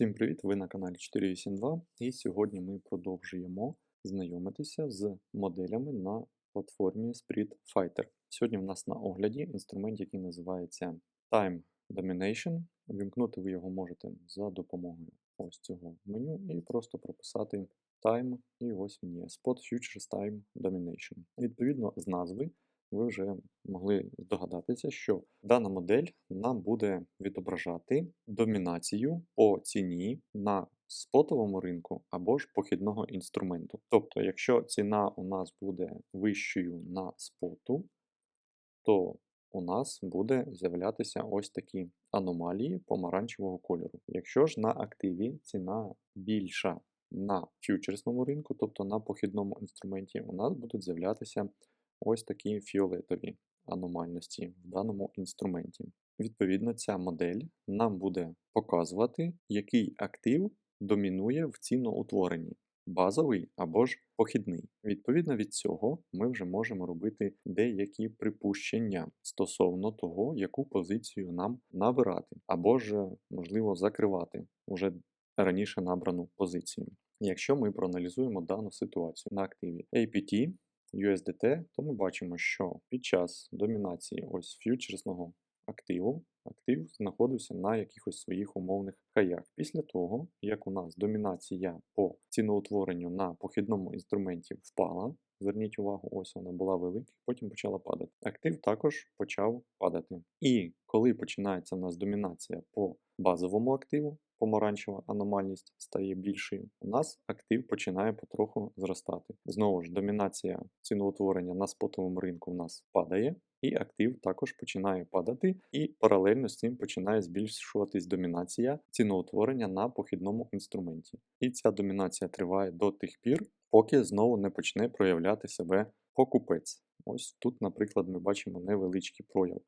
Всім привіт! Ви на каналі 482 і сьогодні ми продовжуємо знайомитися з моделями на платформі Spirit Fighter. Сьогодні в нас на огляді інструмент, який називається Time Domination. Вімкнути ви його можете за допомогою ось цього меню і просто прописати Time, і ось він є Spot Futures Time Domination. Відповідно, з назви ви вже могли здогадатися, що дана модель нам буде відображати домінацію по ціні на спотовому ринку або ж похідного інструменту. Тобто, якщо ціна у нас буде вищою на споту, то у нас буде з'являтися ось такі аномалії помаранчевого кольору. Якщо ж на активі ціна більша на фьючерсному ринку, тобто на похідному інструменті, у нас будуть з'являтися ось такі фіолетові аномальності в даному інструменті. Відповідно, ця модель нам буде показувати, який актив домінує в ціноутворенні. Базовий або ж похідний. Відповідно від цього, ми вже можемо робити деякі припущення стосовно того, яку позицію нам набирати, або ж, можливо, закривати уже раніше набрану позицію. Якщо ми проаналізуємо дану ситуацію на активі APT, USDT, то ми бачимо, що під час домінації ось фьючерсного активу актив знаходився на якихось своїх умовних хаях. Після того, як у нас домінація по ціноутворенню на похідному інструменті впала, зверніть увагу, ось вона була велика, потім почала падати. Актив також почав падати. І коли починається у нас домінація по базовому активу, помаранчева аномальність стає більшою, у нас актив починає потроху зростати. Знову ж, домінація ціноутворення на спотовому ринку у нас падає, і актив також починає падати, і паралельно з цим починає збільшуватись домінація ціноутворення на похідному інструменті. І ця домінація триває до тих пір, поки знову не почне проявляти себе покупець. Ось тут, наприклад, ми бачимо невеличкий прояв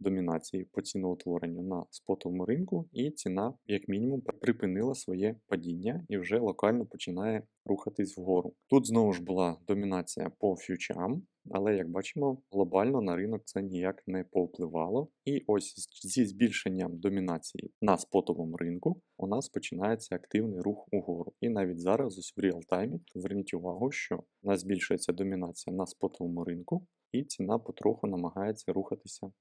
домінації по ціноутворенню на спотовому ринку, і ціна, як мінімум, припинила своє падіння і вже локально починає рухатись вгору. Тут знову ж була домінація по фьючам, але як бачимо, глобально на ринок це ніяк не повпливало. І ось зі збільшенням домінації на спотовому ринку у нас починається активний рух угору. І навіть зараз, ось в реалтаймі, зверніть увагу, що у нас збільшується домінація на спотовому ринку, і ціна потроху намагається рухатися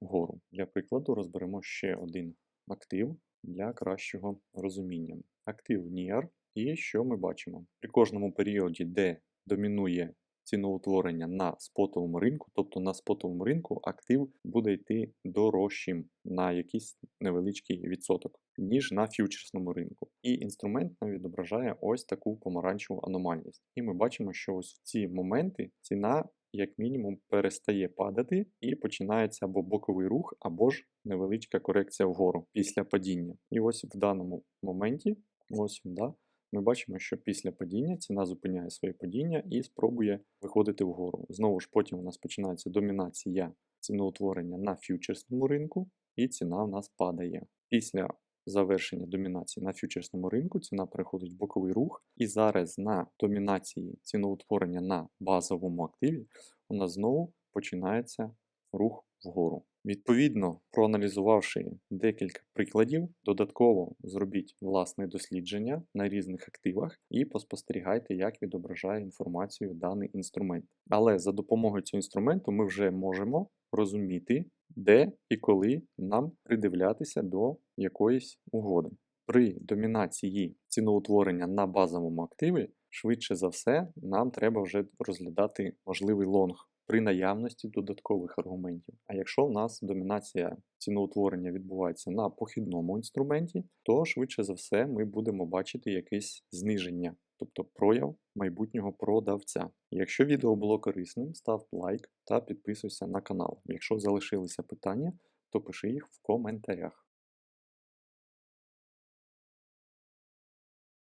вгору. Для прикладу, розберемо ще один актив для кращого розуміння. Актив NIR. І що ми бачимо? При кожному періоді, де домінує ціноутворення на спотовому ринку, тобто на спотовому ринку актив буде йти дорожчим на якийсь невеличкий відсоток, ніж на фьючерсному ринку. І інструмент нам відображає ось таку помаранчеву аномальність. І ми бачимо, що ось в ці моменти ціна. Як мінімум перестає падати і починається або боковий рух, або ж невеличка корекція вгору після падіння. І ось в даному моменті, ось да, ми бачимо, що після падіння ціна зупиняє своє падіння і спробує виходити вгору. Знову ж потім у нас починається домінація ціноутворення на фьючерсному ринку, і ціна у нас падає. Після завершення домінації на фьючерсному ринку ціна переходить в боковий рух, і зараз на домінації ціноутворення на базовому активі у нас знову починається рух вгору. Відповідно, проаналізувавши декілька прикладів, додатково зробіть власне дослідження на різних активах і поспостерігайте, як відображає інформацію даний інструмент. Але за допомогою цього інструменту ми вже можемо розуміти, де і коли нам придивлятися до якоїсь угоди. При домінації ціноутворення на базовому активі, швидше за все, нам треба вже розглядати можливий лонг при наявності додаткових аргументів. А якщо в нас домінація ціноутворення відбувається на похідному інструменті, то швидше за все ми будемо бачити якесь зниження, тобто прояв майбутнього продавця. Якщо відео було корисним, став лайк та підписуйся на канал. Якщо залишилися питання, то пиши їх в коментарях.